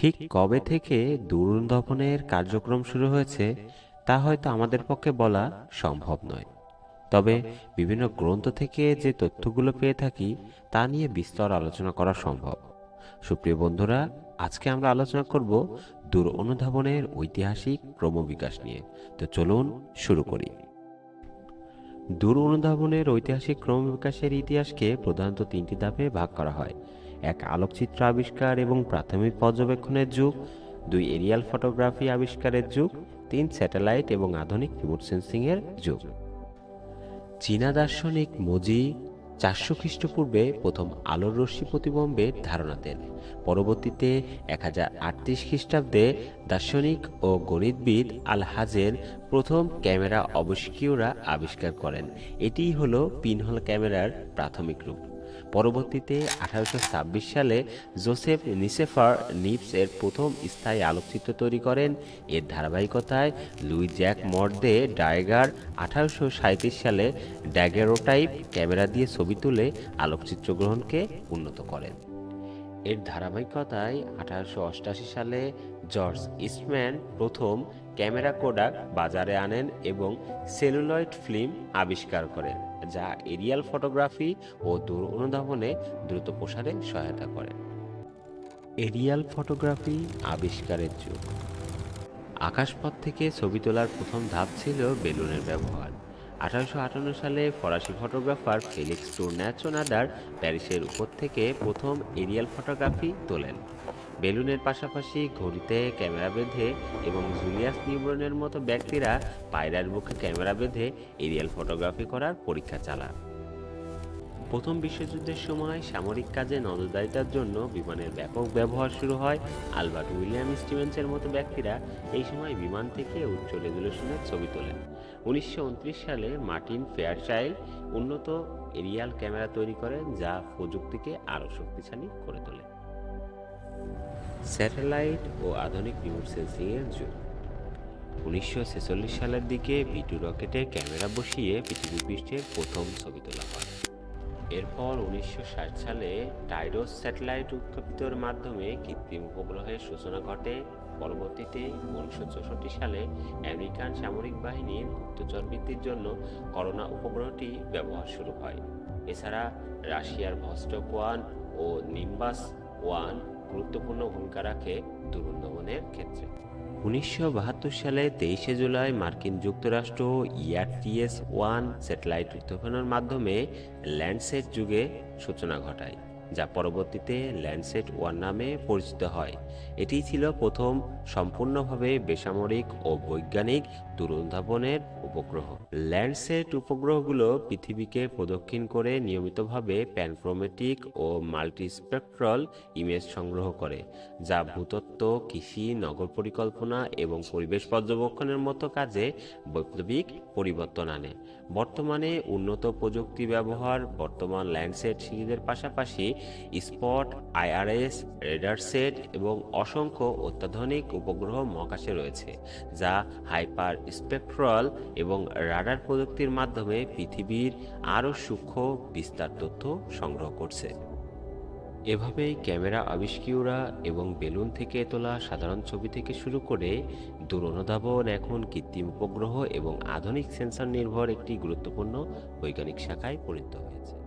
ঠিক কবে থেকে দূরদর্পণের কার্যক্রম শুরু হয়েছে, তা হয়তো আমাদের পক্ষে বলা সম্ভব নয়। তবে বিভিন্ন গ্রন্থ থেকে যে তথ্যগুলো পেয়ে থাকি, তা নিয়ে বিস্তর আলোচনা করা সম্ভব। সুপ্রিয় বন্ধুরা, আজকে আমরা আলোচনা করব দূর অনুধাবনের ঐতিহাসিক ক্রমবিকাশ নিয়ে। তো চলুন শুরু করি। দূর অনুধাবনের ঐতিহাসিক ক্রমবিকাশের ইতিহাসকে প্রধানত তিনটি ধাপে ভাগ করা হয়। এক আলোকচিত্র আবিষ্কার এবং প্রাথমিক পর্যবেক্ষণের যুগ, দুই এরিয়াল ফটোগ্রাফি আবিষ্কারের যুগ, তিন স্যাটেলাইট এবং আধুনিক রিমোট সেন্সিংয়ের যুগ। চীনা দার্শনিক মোজি চারশো খ্রিস্টপূর্বে প্রথম আলোর রশ্মি প্রতিবম্বের ধারণা দেন। পরবর্তীতে এক হাজার আটত্রিশ খ্রিস্টাব্দে দার্শনিক ও গণিতবিদ আল হাজের প্রথম ক্যামেরা অবস্কিউরা আবিষ্কার করেন। এটিই হলো পিনহল ক্যামেরার প্রাথমিক রূপ। পরবর্তীতে আঠারোশো ছাব্বিশ সালে জোসেফ নিসেফার নিপস এর প্রথম স্থায়ী আলোকচিত্র তৈরি করেন। এর ধারাবাহিকতায় লুই জ্যাক মর্দে ডায়গার আঠারোশো সালে ড্যাগেরোটাইপ ক্যামেরা দিয়ে ছবি তুলে আলোকচিত্র গ্রহণকে উন্নত করেন। এর ধারাবাহিকতায় আঠারোশো সালে জর্জ ইস্টম্যান প্রথম ক্যামেরা কোডাক বাজারে আনেন এবং সেলুলয়েড ফিল্ম আবিষ্কার করেন। যা এরিয়াল ফটোগ্রাফি ও দূর অনুধাবনে দ্রুত প্রসারে সহায়তা করে। এরিয়াল ফটোগ্রাফি আবিষ্কারের যুগ। আকাশপথ থেকে ছবি তোলার প্রথম ধাপ ছিল বেলুনের ব্যবহার। আঠারোশো আটান্ন সালে ফরাসি ফটোগ্রাফার ফেলিক্স টুর্ন্যাচোনাডার প্যারিসের উপর থেকে প্রথম এরিয়াল ফটোগ্রাফি তোলেন। বেলুনের পাশাপাশি ঘড়িতে ক্যামেরা বেঁধে এবং জুলিয়াস নিউব্রনের মতো ব্যক্তিরা পায়রার বুকে ক্যামেরা বেঁধে এরিয়াল ফটোগ্রাফি করার পরীক্ষা চালান। প্রথম বিশ্বযুদ্ধের সময় সামরিক কাজে নজরদারিতার জন্য বিমানের ব্যাপক ব্যবহার শুরু হয়। আলবার্ট উইলিয়াম স্টিভেন্সের মতো ব্যক্তিরা এই সময় বিমান থেকে উচ্চ রেজলিউশনের ছবি তোলেন। উনিশশো উনত্রিশ সালে মার্টিন ফেয়ারচাইল্ড উন্নত এরিয়াল ক্যামেরা তৈরি করেন যা প্রযুক্তিকে আরও শক্তিশালী করে তোলে। স্যাটেলাইট ও আধুনিক রিমোট সেন্সিংয়ের যুগ। উনিশশো ছেচল্লিশ সালের দিকে ভিটু রকেটে ক্যামেরা বসিয়ে পৃথিবী পৃষ্ঠের প্রথম ছবি তোলা হয়। এরপর উনিশশো ষাট সালে টাইরোস স্যাটেলাইট উৎক্ষেপিতর মাধ্যমে কৃত্রিম উপগ্রহের সূচনা ঘটে। পরবর্তীতে উনিশশো চৌষট্টি সালে আমেরিকান সামরিক বাহিনীর গুপ্তচর বৃত্তির জন্য করোনা উপগ্রহটি ব্যবহার শুরু হয়। এছাড়া রাশিয়ার ভস্টক ওয়ান ও নিম্বাস ওয়ান গুরুত্বপূর্ণ ভূমিকা রাখে দুরন্দমনের ক্ষেত্রে। উনিশশো বাহাত্তর সালে তেইশে জুলাই মার্কিন যুক্তরাষ্ট্র ইয়ারটিএস ওয়ান স্যাটেলাইট উত্থাপনের মাধ্যমে ল্যান্ডসেট যুগে সূচনা ঘটায়। যা পরবর্তীতে ল্যান্ডসেট ওয়ান নামে পরিচিত হয়। এটি ছিল প্রথম সম্পূর্ণভাবে বেসামরিক ও বৈজ্ঞানিক দূরধাবনের উপগ্রহ। ল্যান্ডসেট উপগ্রহগুলো পৃথিবীকে প্রদক্ষিণ করে নিয়মিতভাবে প্যানক্রোমেটিক ও মাল্টিস্পেকট্রাল ইমেজ সংগ্রহ করে, যা ভূতত্ত্ব, কৃষি, নগর পরিকল্পনা এবং পরিবেশ পর্যবেক্ষণের মতো কাজে বৈপ্লবিক পরিবর্তন আনে। বর্তমানে উন্নত প্রযুক্তি ব্যবহার, বর্তমান ল্যান্ডসেট সিরিজের পাশাপাশি স্পট, আইআরএস, রেডার সেট এবং অসংখ্য অত্যাধুনিক উপগ্রহ মহাকাশে রয়েছে, যা হাইপার স্পেকট্রাল এবং রাডার প্রযুক্তির মাধ্যমে পৃথিবীর আরও সূক্ষ্ম বিস্তার তথ্য সংগ্রহ করছে। এভাবেই ক্যামেরা আবিষ্কিউরা এবং বেলুন থেকে তোলা সাধারণ ছবি থেকে শুরু করে দূরঅনুধাবন এখন কৃত্রিম উপগ্রহ এবং আধুনিক সেন্সর নির্ভর একটি গুরুত্বপূর্ণ বৈজ্ঞানিক শাখায় পরিণত হয়েছে।